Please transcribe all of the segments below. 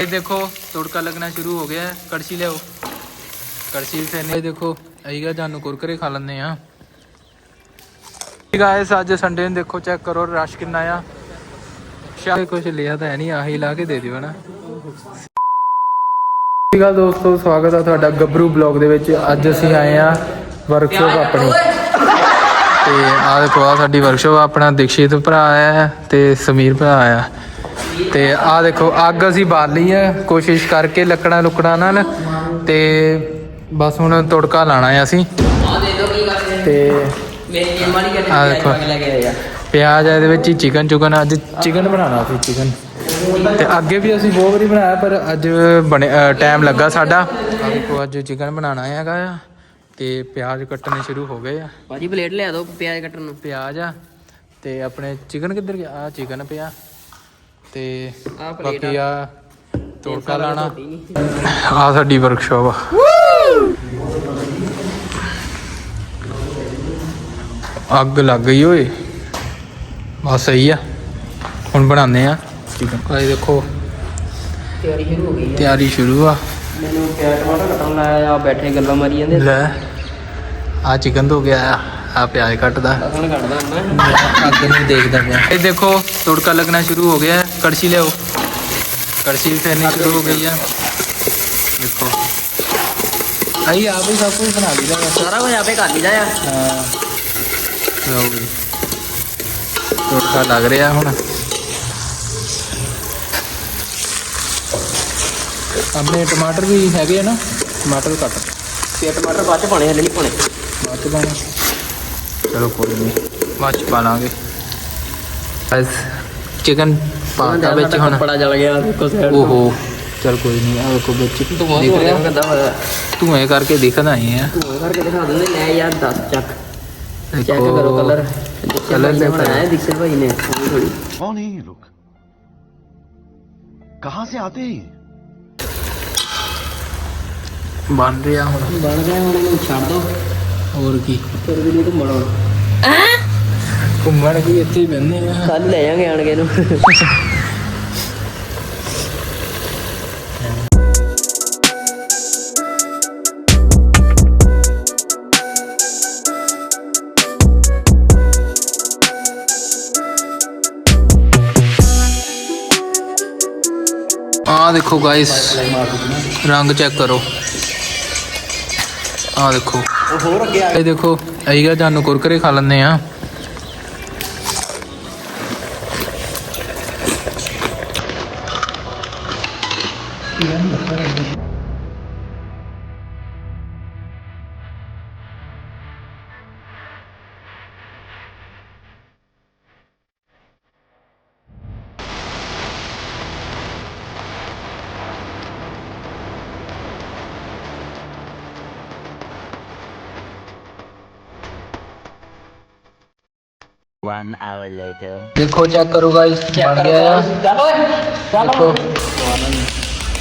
ਇਹ ਦੇਖੋ ਤੁੜਕਾ ਲੱਗਣਾ ਸ਼ੁਰੂ ਹੋ ਗਿਆ ਕੜਛੀ ਲਿਆਓ। ਕੜਛੀ ਫਿਰ ਨਹੀਂ ਦੇਖੋ ਆਈਗਾ ਤੁਹਾਨੂੰ ਕੁਰਕਰੇ ਖਾ ਲੈਂਦੇ ਆ ਗਾਇਸ ਅੱਜ ਸੰਡੇ ਨੂੰ ਦੇਖੋ ਚੈੱਕ ਕਰੋ ਰਸ਼ ਕਿੰਨਾ ਆ। ਸ਼ਾਇਦ ਕੁਝ ਲਿਆ ਤਾਂ ਹੈ ਨਹੀਂ ਆਹੀ ਲਾ ਕੇ ਦੇ ਦਿਓ ਨਾ ਠੀਕ ਆ ਦੋਸਤੋ ਸਵਾਗਤ ਆ ਤੁਹਾਡਾ ਗੱਭਰੂ ਬਲੌਗ ਦੇ ਵਿੱਚ। ਅੱਜ ਅਸੀਂ ਆਏ ਆ ਵਰਕਸ਼ਾਪ ਆਪਣੀ। ਤੇ ਆਹ ਦੇਖੋ ਆ ਸਾਡੀ ਵਰਕਸ਼ਾਪ ਆਪਣਾ ਦੀਕਸ਼ਿਤ ਭਰਾ ਆਇਆ ਤੇ ਸਮੀਰ ਭਰਾ ਆਇਆ। ਤੇ ਆਹ ਦੇਖੋ ਅੱਗ ਅਸੀਂ ਬਾਲ ਲਈ ਹੈ। ਕੋਸ਼ਿਸ਼ ਕਰਕੇ ਲੱਕੜਾਂ ਲੁਕੜਾਂ ਨਾਲ ਤੇ ਬਸ ਹੁਣ ਤੁੜਕਾ ਲਾਣਾ ਅਸੀਂ। ਆ ਕਰਦੇ ਤੇ ਪਿਆਜ਼ ਦੇਖੋ। ਲੈ ਆ ਪਿਆਜ਼ ਆ ਇਹਦੇ ਵਿੱਚ ਹੀ ਚਿਕਨ ਚੁਕਨ ਅੱਜ ਚਿਕਨ ਬਣਾਉਣਾ ਸੀ ਚਿਕਨ ਤੇ ਅੱਗੇ ਵੀ ਅਸੀਂ ਬਹੁਤ ਵਾਰੀ ਬਣਾਇਆ ਪਰ ਅੱਜ ਬਣੇ ਟਾਈਮ ਲੱਗਾ ਸਾਡਾ। ਦੇਖੋ ਅੱਜ ਚਿਕਨ ਬਣਾਉਣਾ ਹੈਗਾ ਆ ਤੇ ਪਿਆਜ਼ ਕੱਟਣੇ ਸ਼ੁਰੂ ਹੋ ਗਏ ਆ। ਭਾਜੀ ਪਲੇਟ ਲਿਆ ਦਿਓ ਪਿਆਜ਼ ਕੱਟਣ ਨੂੰ। ਪਿਆਜ਼ ਆ ਤੇ ਆਪਣੇ ਚਿਕਨ ਕਿੱਧਰ ਗਿਆ? ਆ ਚਿਕਨ ਪਿਆ। ਤੇ ਆਹ ਬਾਕੀ ਆ ਤੜਕਾ ਲਾਣਾ। ਆ ਸਾਡੀ ਵਰਕਸ਼ਾਪ ਆ। ਅੱਗ ਲੱਗ ਗਈ ਓਏ। ਬਸ ਸਹੀ ਆ। ਹੁਣ ਬਣਾਉਂਦੇ ਆ। ਆਹ ਦੇਖੋ ਤਿਆਰੀ ਸ਼ੁਰੂ ਹੋ ਗਈ ਆ। ਤਿਆਰੀ ਸ਼ੁਰੂ ਆ। ਮੈਨੂੰ ਪਿਆਜ਼ ਟਮਾਟਰ ਕੱਟਣ ਲਾਇਆ ਆ ਬੈਠੇ ਗੱਲਾਂ ਮਾਰੀ ਜਾਂਦੇ। ਲੈ ਆ ਚਿਕਨ ਤੋਂ ਗਿਆ ਆ ਆ ਪਿਆਜ਼ ਕੱਟਦਾ। ਲਸਣ ਕੱਟਦਾ ਮੈਂ ਅੱਗ ਨਹੀਂ ਦੇਖਦਾ ਪਿਆ। ਇਹ ਦੇਖੋ ਤੜਕਾ ਲੱਗਣਾ ਸ਼ੁਰੂ ਹੋ ਗਿਆ। ਹੈ। ਕੜਛੀ ਲਿਆਓ। ਕੜਛੀ ਵੀ ਫੇਰਨੀ ਸ਼ੁਰੂ ਹੋ ਗਈ ਆ। ਦੇਖੋ। ਆਈ ਆਪ ਹੀ ਸਭ ਕੁਝ ਬਣਾ ਲਈਦਾ ਵਾ। ਸਾਰਾ ਕੁਝ ਆਪੇ ਕਰ ਲਈਦਾ ਆ। ਹਾਂ। ਲਓ ਤੜਕਾ ਲੱਗ ਰਿਹਾ ਹੁਣ। ਆਪਣੇ ਟਮਾਟਰ ਵੀ ਹੈਗੇ ਆ ਨਾ। ਟਮਾਟਰ ਕੱਟ। ਤੇ ਟਮਾਟਰ ਬਾਅਦ ਚ ਪਾਣੇ ਹਲੇ ਨਹੀਂ ਪਾਣੇ ਬਾਅਦ ਚ ਪਾਣਾ ਚਲੋ ਕੋਈ ਨਹੀਂ। ਬਾਅਦ ਚ ਪਾ ਲਾਂਗੇ। ਬਸ। ਚਿਕਨ ਪਾਤਾ ਵਿੱਚ ਹੁਣ ਕੱਪੜਾ ਜਲ ਗਿਆ ਦੇਖੋ ਸਾਈਡ ਓਹੋ ਚਲ ਕੋਈ ਨਹੀਂ ਆ ਵੇਖੋ ਵਿੱਚ ਤੂੰ ਬਹੁਤ ਹੋ ਗਿਆ ਕਿੱਦਾਂ ਹੋਇਆ ਧੂਏ ਕਰਕੇ ਦਿਖਦਾ ਹੀ ਆ ਧੂਏ ਕਰਕੇ ਦਿਖਾ ਦਿੰਦੇ ਲੈ ਯਾਰ 10 ਚੱਕ ਚੈੱਕ ਕਰੋ ਕਲਰ ਕਲਰ ਨੇ ਬਣਾਇਆ ਦਿਖੇ ਭਾਈ ਨੇ ਥੋੜੀ ਕੌਣ ਹੈ ਇਹ ਲੋਕ ਕਹਾਂ ਸੇ ਆਤੇ ਹੈ ਬਣ ਰਿਹਾ ਹੁਣ ਬਣ ਗਿਆ ਹੁਣ ਇਹਨੂੰ ਛੱਡ ਦੋ ਹੋਰ ਕੀ ਫਿਰ ਵੀ ਨਹੀਂ ਘੁੰਮਣਾ ਘੁੰਮਣ ਕੀ ਇੱਥੇ ਹੀ ਬੰਨੇ ਆ। ਕੱਲ ਲੈ ਜਾਾਂਗੇ ਆਣ ਕੇ ਨੂੰ। ਆ ਦੇਖੋ ਗਾਇਸ ਰੰਗ ਚੈੱਕ ਕਰੋ। ਆ ਦੇਖੋ। ਹੋਰ ਅੱਗੇ ਇਹ ਦੇਖੋ ਆਈਗਾ ਤੁਹਾਨੂੰ ਕੁਰਕਰੇ ਖਾ ਲੈਂਦੇ ਆ। One hour later. ਦੇਖੋ ਚੈੱਕ ਕਰੋ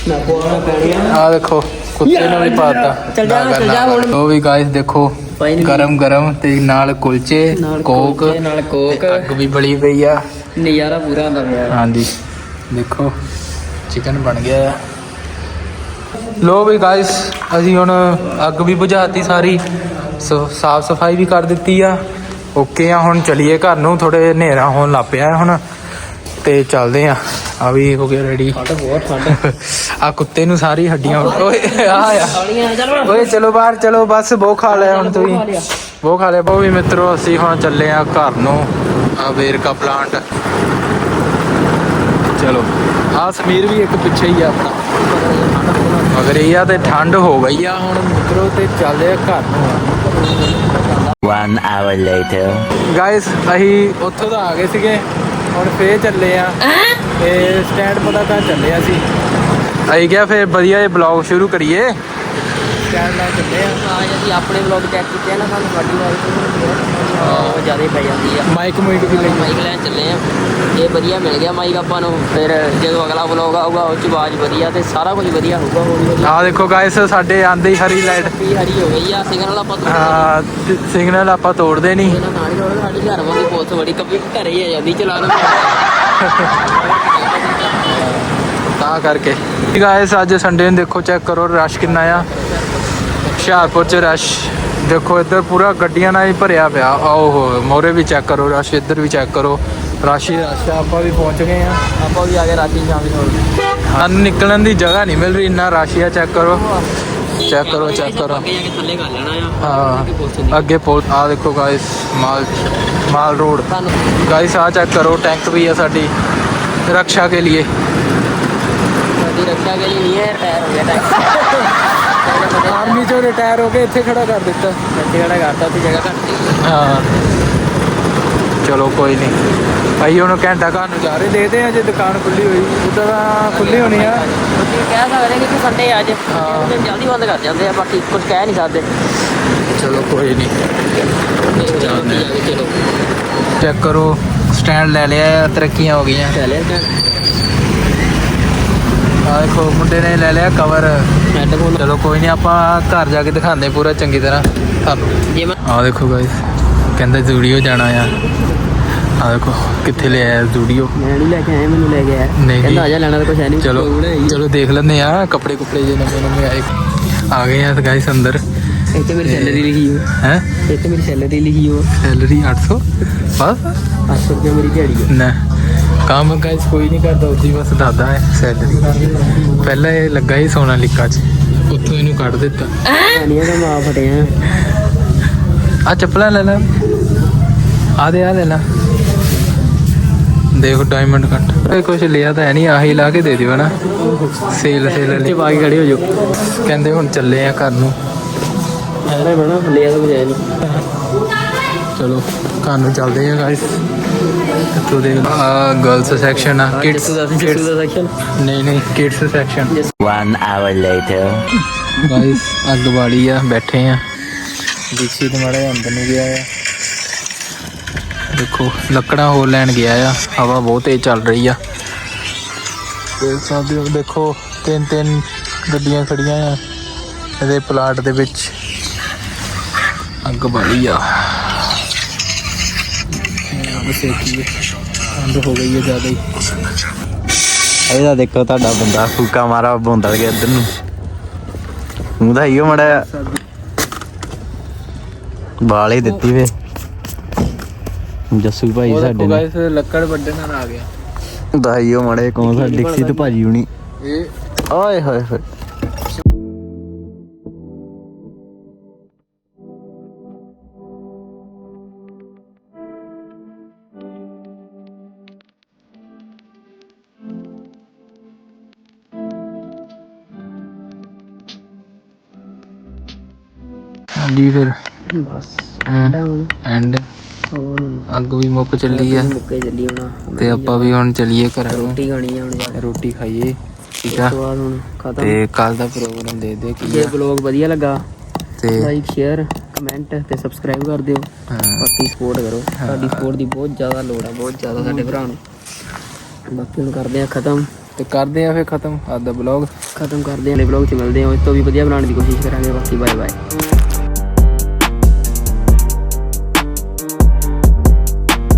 ਨਾ ਕੋਣਾ ਪੈਣੀ ਆ ਆ ਦੇਖੋ ਕੁੱਤੇ ਨੂੰ ਵੀ ਪਾਤਾ। ਚੱਲ ਜਾ, ਚੱਲ ਜਾ। ਹੁਣ। ਉਹ ਵੀ ਗਾਇਸ ਦੇਖੋ ਗਰਮ ਗਰਮ ਤੇ ਨਾਲ ਕੁਲਚੇ ਕੋਕ ਨਾਲ ਕੋਕ। ਅੱਗ ਵੀ ਬਲੀ ਪਈ ਆ। ਨਜ਼ਾਰਾ ਪੂਰਾ ਆਉਂਦਾ ਪਿਆ। ਹਾਂਜੀ। ਦੇਖੋ ਚਿਕਨ ਬਣ ਗਿਆ ਆ। ਲੋ ਵੀ ਗਾਇਸ ਅਸੀਂ ਹੁਣ ਅੱਗ ਵੀ ਬੁਝਾਤੀ ਸਾਰੀ। ਸਾਫ਼ ਸਫ਼ਾਈ ਵੀ ਕਰ ਦਿੱਤੀ ਆ। ਓਕੇ ਆ ਹੁਣ ਚਲੀਏ ਘਰ ਨੂੰ ਥੋੜੇ ਹਨੇਰਾ ਹੋਣ ਲੱਗ ਪਿਆ ਹੁਣ। ਤੇ ਚੱਲਦੇ ਆ। ਆ ਵੀ ਹੋ ਗਿਆ ਰੈਡੀ ਬਹੁਤ ਠੰਡ। ਆ ਕੁੱਤੇ ਨੂੰ ਸਾਰੀ ਹੱਡੀਆਂ ਓਏ ਆ। ਆ ਚੱਲ ਓਏ ਚਲੋ ਬਾਹਰ ਚਲੋ ਬਸ ਬਹੁ ਖਾ ਲਿਆ ਹੁਣ ਤੁਸੀਂ। ਬਹੁ ਖਾ ਲਿਆ। ਬਹੁ ਵੀ ਮਿੱਤਰੋ ਅਸੀਂ ਹੁਣ ਚੱਲੇ ਆ ਘਰ ਨੂੰ। ਆ ਵੇਰਕਾ ਪਲਾਂਟ ਚਲੋ। ਆ ਸਮੀਰ ਵੀ ਇੱਕ ਪਿੱਛੇ ਹੀ ਆ ਆਪਣਾ। ਮਗਰ ਇਹ ਆ ਤੇ ਠੰਡ ਹੋ ਗਈ ਆ ਹੁਣ ਮਿੱਤਰੋ ਤੇ ਚੱਲਦੇ ਆ ਘਰ ਨੂੰ। One hour later. ਗਾਇਸ ਅਸੀਂ ਉੱਥੋਂ ਤਾਂ ਆ ਗਏ ਸੀਗੇ। ਹੁਣ ਫੇਰ ਚੱਲੇ ਆ। ਤੇ ਸਟੈਂਡ ਪਤਾ ਤਾਂ ਚੱਲੇ ਆ ਅਸੀਂ ਅਸੀਂ ਕਿਹਾ ਫੇਰ ਵਧੀਆ ਇਹ ਬਲੌਗ ਸ਼ੁਰੂ ਕਰੀਏ। ਸਟੈਂਡ ਨਾਲ ਚੱਲੇ ਆ। ਅੱਜ ਅਸੀਂ ਆਪਣੇ ਵਲੌਗ ਚੈੱਕ ਕੀਤੇ ਆ ਨਾ ਸਾਨੂੰ ਸਾਡੀ ਵਾਈਫ ਜ਼ਿਆਦਾ ਪੈ ਜਾਂਦੀ ਆ। ਮਾਈਕ ਮੁਈਕ ਵੀ ਲਈ ਮਾਈਕ ਲੈਣ ਚੱਲੇ ਆ। ਇਹ ਵਧੀਆ ਮਿਲ ਗਿਆ ਮਾਈਕ ਆਪਾਂ ਨੂੰ। ਫਿਰ ਜਦੋਂ ਅਗਲਾ ਵਲੌਗ ਆਊਗਾ ਉਹ ਚ ਆਵਾਜ਼ ਵਧੀਆ ਤੇ ਸਾਰਾ ਕੁਝ ਵਧੀਆ ਹੋਊਗਾ ਹੌਲੀ ਆ ਦੇਖੋ ਗਾਇਸ ਸਾਡੇ ਆਂਦੇ ਹੀ ਹਰੀ ਲਾਈਟ ਵੀ ਹਰੀ ਹੋ ਗਈ ਆ ਸਿਗਨਲ ਆਪਾਂ ਤੋਂ ਹਾਂ ਸਿਗਨਲ ਆਪਾਂ ਤੋੜਦੇ ਨਹੀਂ ਇਹਨਾਂ ਨਾਲ ਹੀ ਰੋਡ ਸਾਡੀ ਘਰ ਵਾਲੀ ਪੁਲਿਸ ਬੜੀ ਕभी ਘਰੇ ਹੀ ਆ ਜਾਂਦੀ ਚਲਾ ਦੋ ਤਾਂ ਕਰਕੇ। ਗਾਇਸ ਅੱਜ ਸੰਡੇ ਨੂੰ ਦੇਖੋ ਚੈੱਕ ਕਰੋ ਰਸ਼ ਕਿੰਨਾ ਆ। ਹੁਸ਼ਿਆਰਪੁਰ ਚ ਰਸ਼। ਦੇਖੋ, ਇੱਧਰ ਪੂਰਾ ਗੱਡੀਆਂ ਨਾਲ ਹੀ ਭਰਿਆ ਪਿਆ। ਆਓ, ਹੋ ਮੋਰੇ ਵੀ ਚੈੱਕ ਕਰੋ, ਰਸ਼ ਇੱਧਰ ਵੀ ਚੈੱਕ ਕਰੋ। ਰਾਸ਼ੀ ਰਸ਼ ਆਪਾਂ ਵੀ ਪਹੁੰਚ ਗਏ ਆ ਆਪਾਂ ਵੀ ਆ ਗਏ ਰਾਤੀ ਸ਼ਾਮੀ ਹੋਰ ਸਾਨੂੰ ਨਿਕਲਣ ਦੀ ਜਗ੍ਹਾ ਨਹੀਂ ਮਿਲ ਰਹੀ, ਇੰਨਾ ਰਾਸ਼ੀਆ ਚੈੱਕ ਕਰੋ ਚੈੱਕ ਕਰੋ। ਚੈੱਕ ਕਰੋ ਥੱਲੇ ਕਰ। ਲੈਣਾ ਆ ਹਾਂ, ਅੱਗੇ ਪੁਲ ਆ ਦੇਖੋ guys Mall Mall Road guys ਆ ਚੈੱਕ ਕਰੋ ਟੈਂਕ ਵੀ ਆ ਸਾਡੀ। ਰੱਖਿਆ ਕੇ ਲਈ ਸਾਡੀ ਰੱਖਿਆ ਕੇ ਲਈ ਨਹੀਂ ਹੈ ਰਿਟਾਇਰ ਹੋ ਗਿਆ ਟੈਂਕ ਆਰਮੀ ਚੋਂ ਰਿਟਾਇਰ ਹੋ ਕੇ ਇੱਥੇ ਖੜਾ ਕਰ ਦਿੱਤਾ। ਇੱਥੇ ਖੜਾ ਕਰਤਾ ਤੇ ਜਗ੍ਹਾ ਘੱਟ ਹਾਂ। ਚਲੋ ਕੋਈ ਨਹੀਂ ਭਾਈ ਉਹਨੂੰ ਘੰਟਾ ਘਰ ਨੂੰ ਜਾ ਰਹੇ? ਦੇਖਦੇ ਆ ਜੇ ਦੁਕਾਨ ਖੁੱਲੀ ਹੋਈ। ਉਦੋਂ ਤਾਂ ਖੁੱਲੀ ਹੋਣੀ ਆ। ਤੁਸੀਂ ਕਹਿ ਸਕਦੇ ਕਿ ਸੰਡੇ ਅੱਜ ਜਲਦੀ ਬੰਦ ਕਰ ਜਾਂਦੇ ਆ ਬਾਕੀ ਕੁਝ ਕਹਿ ਨਹੀਂ ਸਕਦੇ। ਚਲੋ ਕੋਈ ਨਹੀਂ ਚੈੱਕ ਕਰੋ। ਸਟੈਂਡ ਲੈ ਲਿਆ ਤਰੱਕੀਆਂ ਹੋ ਗਈਆਂ। ਲੈ ਲਿਆ। ਆ ਦੇਖੋ ਮੁੰਡੇ ਨੇ ਲੈ ਲਿਆ ਕਵਰ ਹੈਡਫੋਨ ਚਲੋ ਕੋਈ ਨਹੀਂ ਆਪਾਂ ਘਰ ਜਾ ਕੇ ਦਿਖਾਉਂਦੇ ਪੂਰਾ ਚੰਗੀ ਤਰ੍ਹਾਂ ਤੁਹਾਨੂੰ। ਆ ਦੇਖੋ ਗਾਇਸ ਕਹਿੰਦਾ ਜ਼ੂਡੀਓ ਜਾਣਾ ਆ। ਆ ਦੇਖੋ ਕਿੱਥੇ ਲੈ ਆਇਆ ਜ਼ੂਡੀਓ? ਮੈਂ ਨਹੀਂ ਲੈ ਕੇ ਆਇਆ ਮੈਨੂੰ ਲੈ ਕੇ ਆਇਆ। ਨਹੀਂ, ਕਹਿੰਦਾ। ਆ ਜਾ ਲੈਣਾ ਤਾਂ ਕੁਝ ਹੈ ਨਹੀਂ। ਚਲੋ ਚਲੋ ਦੇਖ ਲੈਂਦੇ ਆ ਕੱਪੜੇ ਕੁਪੜੇ ਜੇ ਨਵੇਂ ਨਵੇਂ ਆਏ। ਆ ਗਏ ਆ ਗਾਇਸ ਅੰਦਰ। ਇੱਥੇ ਮੇਰੀ ਸੈਲਰੀ ਲਿਖੀ ਹੋ ਹੈ? ਇੱਥੇ ਮੇਰੀ ਸੈਲਰੀ ਲਿਖੀ ਹੋ ਸੈਲਰੀ 800 ਬਸ। 800 ਰੁਪਏ ਮੇਰੀ ਦਿਹਾੜੀ ਹੈ ਨਾ। ਕੰਮ ਗਾਇਸ ਕੋਈ ਨਹੀਂ ਕਰਦਾ ਉਦੀ ਬਸ ਦਾਦਾ ਹੈ ਸੈਲਰੀ ਪਹਿਲਾਂ ਇਹ ਲੱਗਾ ਹੀ ਸੋਨਾ ਲਿਕਾ ਚ ਉੱਥੋਂ ਇਹਨੂੰ ਕੱਢ ਦਿੱਤਾ। ਨਹੀਂ ਤਾਂ ਮਾਂ ਫਟਿਆ ਆ ਚੱਪਲਾਂ ਲੈ ਲੈ। ਆ ਦੇ ਆ ਲੈ ਲੈ। ਦੇਖੋ ਡਾਇਮੰਡ ਕੱਟ ਇਹ ਕੁਝ ਲਿਆ ਤਾਂ ਹੈ ਨਹੀਂ ਆਹੀ ਲਾ ਕੇ ਦੇ ਦਿਓ ਨਾ ਸੇਲ ਸੇਲ ਵਾਲੀ। ਪਾ ਕੇ ਖੜੇ ਹੋ ਜਾਓ ਕਹਿੰਦੇ ਹੁਣ ਚੱਲੇ ਆ ਘਰ ਨੂੰ। ਐਵੇਂ ਬਣਾ ਲਿਆ ਤਾਂ ਹੈ ਨਹੀਂ। ਚਲੋ ਘਰ ਨੂੰ ਚੱਲਦੇ ਆ ਗਾਇਸ ਇੱਥੋਂ ਦੇਖ ਆ ਗਰਲਸ ਸੈਕਸ਼ਨ ਆ ਕਿਡਸ ਦਾ ਦਾ ਸੈਕਸ਼ਨ ਨਹੀਂ ਨਹੀਂ kids section One hour later. Guys ਅੱਗ ਬਾਲੀ ਆ ਬੈਠੇ ਆ। ਦੀਕਸ਼ੀ ਤੇ ਮਾੜਾ ਅੰਦਰ ਨੂੰ ਗਿਆ ਆ। ਦੇਖੋ ਲੱਕੜਾਂ ਹੋਰ ਲੈਣ ਗਿਆ ਆ। ਹਵਾ ਬਹੁਤ ਤੇਜ਼ ਚੱਲ ਰਹੀ ਆ। ਦੇਖ ਤਿੰਨ ਤਿੰਨ ਗੱਡੀਆਂ ਖੜੀਆਂ ਆ। ਇਹਦੇ ਪਲਾਟ ਦੇ ਵਿੱਚ ਅੱਗ ਬਾਲੀ ਆ। ਸੇਕੀ ਅੰਦਰ ਹੋ। ਗਈ ਹੈ ਜ਼ਿਆਦਾ ਹੀ। ਇਹਦਾ ਦੇਖੋ ਤੁਹਾਡਾ ਬੰਦਾ ਫੂਕਾ ਮਾਰਾ ਬੋਂਦਲ ਗਿਆ ਇੱਧਰ ਨੂੰ। ਮੂੰਹ ਦਾ ਈਓ ਮੜਾ ਬਾਲ ਹੀ ਦਿੱਤੀ ਵੇ। ਜੱਸੂ ਭਾਈ ਸਾਡੇ ਨੇ। ਗਾਇਸ ਲੱਕੜ ਵੱਢਣ ਆ ਗਿਆ। ਦਾ ਈਓ ਮੜੇ ਕੌਣ ਸਾ ਡਿਕਸੀ ਤੇ ਭਾਜੀ ਹੁਣੀ। ਇਹ ਓਏ ਹੋਏ ਹੋਏ। ਹਾਂਜੀ ਫਿਰ। ਬਸ ਐਂਡ ਅੱਗ ਵੀ ਮੁੱਕ ਚੱਲੀ ਆ। ਮੁੱਕੇ ਚੱਲੀ ਹੁਣ। ਤੇ ਆਪਾਂ ਵੀ ਹੁਣ ਚੱਲੀਏ ਘਰਾਂ ਰੋਟੀ ਖਾਣੀ ਆ ਹੁਣ ਜਾ ਕੇ ਰੋਟੀ ਖਾਈਏ ਠੀਕ ਆ? ਤੋਂ ਕੱਲ ਦਾ ਪ੍ਰੋਗਰਾਮ ਦੇ ਦੇ ਕੀ ਜੇ ਆ। ਬਲੌਗ ਵਧੀਆ ਲੱਗਾ ਤੇ ਲਾਈਕ ਸ਼ੇਅਰ ਕਮੈਂਟ ਤੇ ਸਬਸਕ੍ਰਾਈਬ ਕਰ ਦਿਓ। ਬਾਕੀ ਸਪੋਰਟ ਕਰੋ। ਸਾਡੀ ਸਪੋਰਟ ਦੀ ਬਹੁਤ ਜ਼ਿਆਦਾ ਲੋੜ ਆ ਬਹੁਤ ਜ਼ਿਆਦਾ ਸਾਡੇ ਭਰਾ ਨੂੰ। ਬਾਕੀ ਹੁਣ ਕਰਦੇ ਆ ਖਤਮ। ਤੇ ਕਰਦੇ ਆ ਫਿਰ ਖਤਮ ਅੱਜ ਦਾ ਬਲੌਗ ਖਤਮ ਕਰਦੇ ਆ ਅਗਲੇ ਬਲੌਗ 'ਚ ਮਿਲਦੇ ਆ। ਇਸ ਤੋਂ ਵੀ ਵਧੀਆ ਬਣਾਉਣ ਦੀ ਕੋਸ਼ਿਸ਼ ਕਰਾਂਗੇ। ਬਾਕੀ ਬਾਏ ਬਾਏ